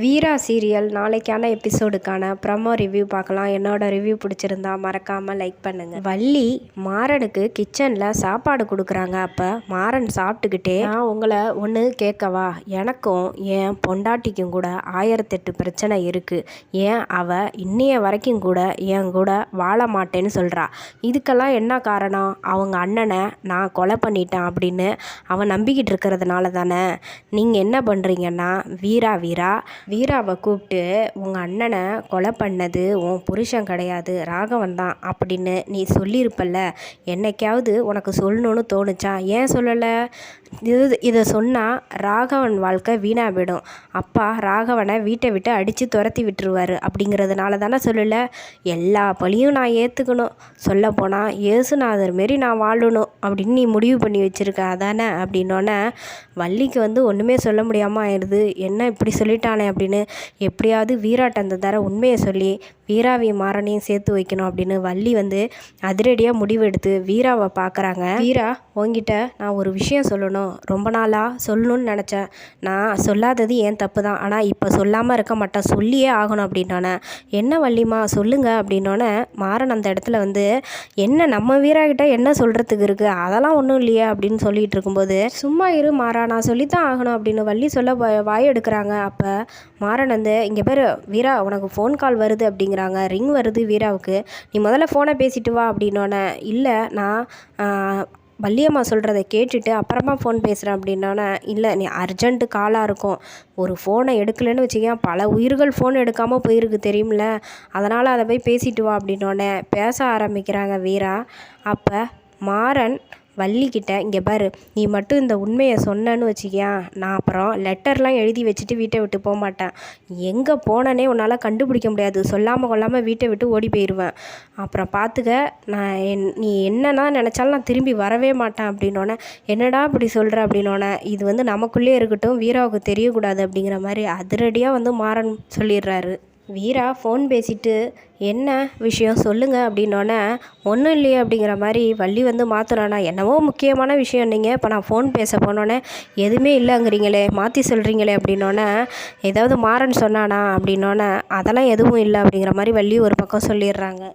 வீரா serial நாளைக்கான எபிசோடுக்கான promo review பார்க்கலாம். என்னோட ரிவ்யூ பிடிச்சிருந்தா மறக்காமல் லைக் பண்ணுங்கள் வள்ளி மாறனுக்கு கிச்சனில் சாப்பாடு கொடுக்குறாங்க. அப்போ மாறன் சாப்பிட்டுக்கிட்டே நான் உங்களை ஒன்று கேட்கவா? எனக்கும் என் பொண்டாட்டிக்கும் கூட ஆயிரத்தெட்டு பிரச்சனை இருக்குது ஏன் அவள் இன்னைய வரைக்கும் கூட என் கூட வாழ மாட்டேன்னு சொல்கிறா இதுக்கெல்லாம் என்ன காரணம்? அவங்க அண்ணனை நான் கொலை பண்ணிட்டேன் அப்படின்னு அவன் நம்பிக்கிட்டு இருக்கிறதுனால தானே. நீங்கள் என்ன பண்ணுறீங்கன்னா வீரா வீரா வீராவை கூப்பிட்டு உங்கள் அண்ணனை கொலை பண்ணது உன் புருஷன் கிடையாது ராகவன் தான் அப்படின்னு நீ சொல்லியிருப்பல்ல. என்னைக்காவது உனக்கு சொல்லணுன்னு தோணுச்சா? ஏன் சொல்லலை? இது இதை சொன்னால் ராகவன் வாழ்க்கை வீணாக போயிடும் அப்பா ராகவனை வீட்டை விட்டு அடித்து துரத்தி விட்டுருவார் அப்படிங்கிறதுனால தானே சொல்லலை? எல்லா பழியும் நான் ஏற்றுக்கணும் சொல்லப்போனால் இயேசுநாதர் மாரி நான் வாழணும் அப்படின்னு நீ முடிவு பண்ணி வச்சுருக்க அதானே? அப்படின்னோடனே வள்ளிக்கு வந்து ஒன்றுமே சொல்ல முடியாமல் ஆயிடுது என்ன இப்படி சொல்லிட்டானே அப்படின்னு எப்படியாவது வீராட்ட அந்த தர உண்மையை சொல்லி வீராவையும் மாறனையும் சேர்த்து வைக்கணும் அப்படின்னு வள்ளி வந்து அதிரடியாக முடிவெடுத்து வீராவை பார்க்குறாங்க. வீரா உங்ககிட்ட நான் ஒரு விஷயம் சொல்லணும். ரொம்ப நாளாக சொல்லணும்னு நினச்சேன். நான் சொல்லாதது ஏன் தப்பு தான் ஆனால் இப்போ சொல்லாமல் இருக்க மாட்டேன். சொல்லியே ஆகணும் அப்படின்னோன்னே என்ன வள்ளிமா சொல்லுங்க அப்படின்னோடனே மாறன் அந்த இடத்துல வந்து என்ன நம்ம வீரா கிட்ட என்ன சொல்கிறதுக்கு இருக்குது அதெல்லாம் ஒன்றும் இல்லையே அப்படின்னு சொல்லிட்டு இருக்கும்போது சும்மா இரு மாறா நான் சொல்லித்தான் ஆகணும் அப்படின்னு வள்ளி சொல்ல வாய் எடுக்கிறாங்க. அப்போ மாறன் வந்து இங்கே பேர் வீரா உனக்கு ஃபோன் கால் வருது அப்படிங்கிறாங்க. ரிங் வருது வீராவுக்கு. நீ முதல்ல ஃபோனை பேசிட்டு வா அப்படின்னோடனே இல்லை நான் வள்ளியம்மா சொல்கிறத கேட்டுட்டு அப்புறமா ஃபோன் பேசுகிறேன் அப்படின்னோடனே இல்லை நீ அர்ஜென்ட்டு காலாக இருக்கும். ஒரு ஃபோனை எடுக்கலைன்னு வச்சுக்கேன் பல உயிர்கள் ஃபோன் எடுக்காமல் போயிருக்கு தெரியுமில்ல அதனால் அதை போய் பேசிட்டு வா அப்படின்னோடனே பேச ஆரம்பிக்கிறாங்க வீரா. அப்போ மாறன் வள்ளிக்கிட்ட இங்கே பாரு நீ மட்டும் இந்த உண்மையை சொன்னேன்னு வச்சுக்கியா? நான் அப்புறம் லெட்டர்லாம் எழுதி வச்சுட்டு வீட்டை விட்டு போக மாட்டேன். எங்கே போனனே உன்னால் கண்டுபிடிக்க முடியாது. சொல்லாமல் கொள்ளாமல் வீட்டை விட்டு ஓடி போயிடுவேன் அப்புறம் பார்த்துக்க நான் என் நீ என்னன்னா நினச்சாலும் நான் திரும்பி வரவே மாட்டேன் அப்படின்னோடனே என்னடா இப்படி சொல்கிற அப்படின்னோடனே இது வந்து நமக்குள்ளே இருக்கட்டும். வீராவுக்கு தெரியக்கூடாது அப்படிங்கிற மாதிரி அதிரடியாக வந்து மாறன் சொல்லிடுறாரு. வீரா ஃபோன் பேசிட்டு என்ன விஷயம்? சொல்லுங்கள் அப்படின்னோடனே ஒன்றும் இல்லையே அப்படிங்கிற மாதிரி வள்ளி வந்து மாற்றலானா என்னவோ முக்கியமான விஷயம் நீங்கள் இப்போ நான் ஃபோன் பேச போனோன்னே எதுவுமே இல்லைங்கிறீங்களே மாற்றி சொல்கிறீங்களே அப்படின்னோடனே ஏதாவது மாறன்னு சொன்னானா? அப்படின்னோடனே அதெல்லாம் எதுவும் இல்லை அப்படிங்கிற மாதிரி வள்ளி ஒரு பக்கம் சொல்லிடுறாங்க.